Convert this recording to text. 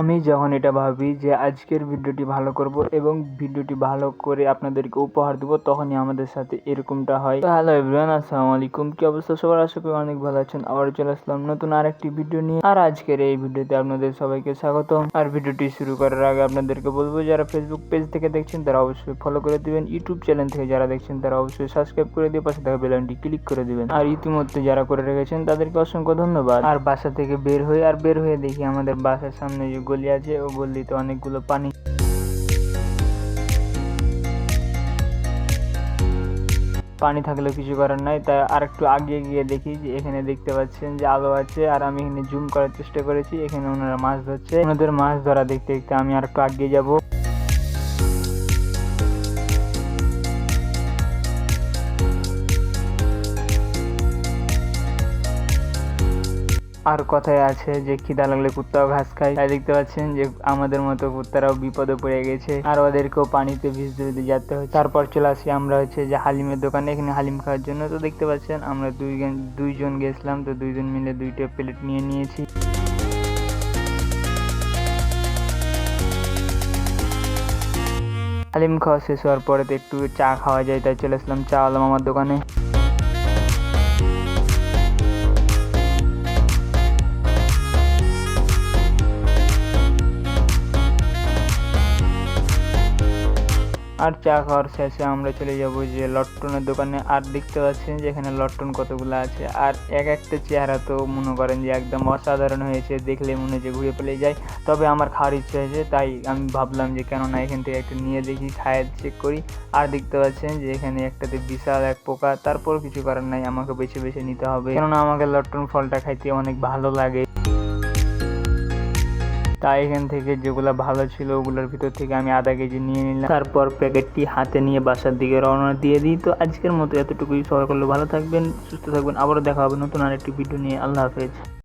আমি যখন এটা ভাবি যে আজকের ভিডিওটি ভালো করব এবং ভিডিওটি ভালো করে আপনাদেরকে উপহার দেবো, তখনই আমাদের সাথে এরকমটা হয়। হ্যালো এভরিওয়ান, আসসালামু আলাইকুম। কি অবস্থা? সবার আশা করি অনেক ভালো আছেন। আবার চলে আসলাম নতুন আরেকটি ভিডিও নিয়ে। আর আজকের এই ভিডিওতে আপনাদের সবাইকে স্বাগত আর ভিডিওটি শুরু করার আগে আপনাদেরকে বলব, যারা ফেসবুক পেজ থেকে দেখছেন, তারা অবশ্যই ফলো করে দিবেন। ইউটিউব চ্যানেল থেকে যারা দেখছেন, তারা অবশ্যই সাবস্ক্রাইব করে দিয়ে পাশে থাকা বেলানটি ক্লিক করে দিবেন। আর ইতিমধ্যে যারা করে রেখেছেন, তাদেরকে অসংখ্য ধন্যবাদ। আর বাসা থেকে বের হয়ে আর বের হয়ে দেখি আমাদের বাসার সামনে যে গলি আছে, ও গলিতে অনেকগুলো পানি। পানি থাকলেও কিছু করার নাই, তাই আর একটু আগে গিয়ে দেখি যে এখানে দেখতে পাচ্ছেন যে আলো আছে, আর আমি এখানে জুম করার চেষ্টা করেছি, এখানে ওনারা মাছ ধরছে। ওনাদের মাছ ধরা দেখতে দেখতে আমি আর একটু আগে যাব। আর কথায় আছে যে খিদা লাগলে কুত্তাও ঘাস খায়? তাই দেখতে পাচ্ছেন যে, আমাদের মতো কুত্তারাও বিপদে পড়ে গেছে। আর ওদেরকেও পানিতে ভিজতে ভিজতে যেতে হয়। তারপর চলে আসি আমরা হচ্ছে যে, হালিমের দোকানে। এখানে হালিম খাওয়ার জন্য তো দেখতে পাচ্ছেন, আমরা দুই দুইজন গেছিলাম। তো দুইজন মিলে দুইটা প্লেট নিয়ে নিয়েছি। হালিম খাওয়া শেষ হওয়ার পরে তো একটু চা খাওয়া যায়, তাই চলে আসলাম চা আলাম আমার দোকানে। আর চা খাওয়ার শেষে আমরা চলে যাব যে লট্টনের দোকানে। আর দেখতে পাচ্ছেন যে এখানে লট্টন কতগুলো আছে। আর এক একটা চেহারা তো মনে করেন যে একদম অসাধারণ হয়েছে, দেখলে মনে হচ্ছে ঘুরে পেলে যায়। তবে আমার খাওয়ার ইচ্ছা হয়েছে, তাই আমি ভাবলাম যে কেননা এখান থেকে একটা নিয়ে দেখি খায় চেক করি। আর দেখতে পাচ্ছেন যে এখানে একটাতে বিশাল এক পোকা তারপর কিছু করার নাই, আমাকে বেছে বেছে নিতে হবে। কেননা আমাকে লট্টন ফলটা খাইতে অনেক ভালো লাগে। তাই এখান থেকে যেগুলো ভালো ছিল ওগুলোর ভিতর থেকে আমি আধা কেজি নিয়ে নিলাম। তারপর প্যাকেটটি হাতে নিয়ে বাসার দিকে রওনা দিয়ে দিই। তো আজকের মতো এতটুকুই। সবাই করলে ভালো থাকবেন, সুস্থ থাকবেন। আবারও দেখা হবে নতুন আরেকটি ভিডিও নিয়ে। আল্লাহ হাফেজ।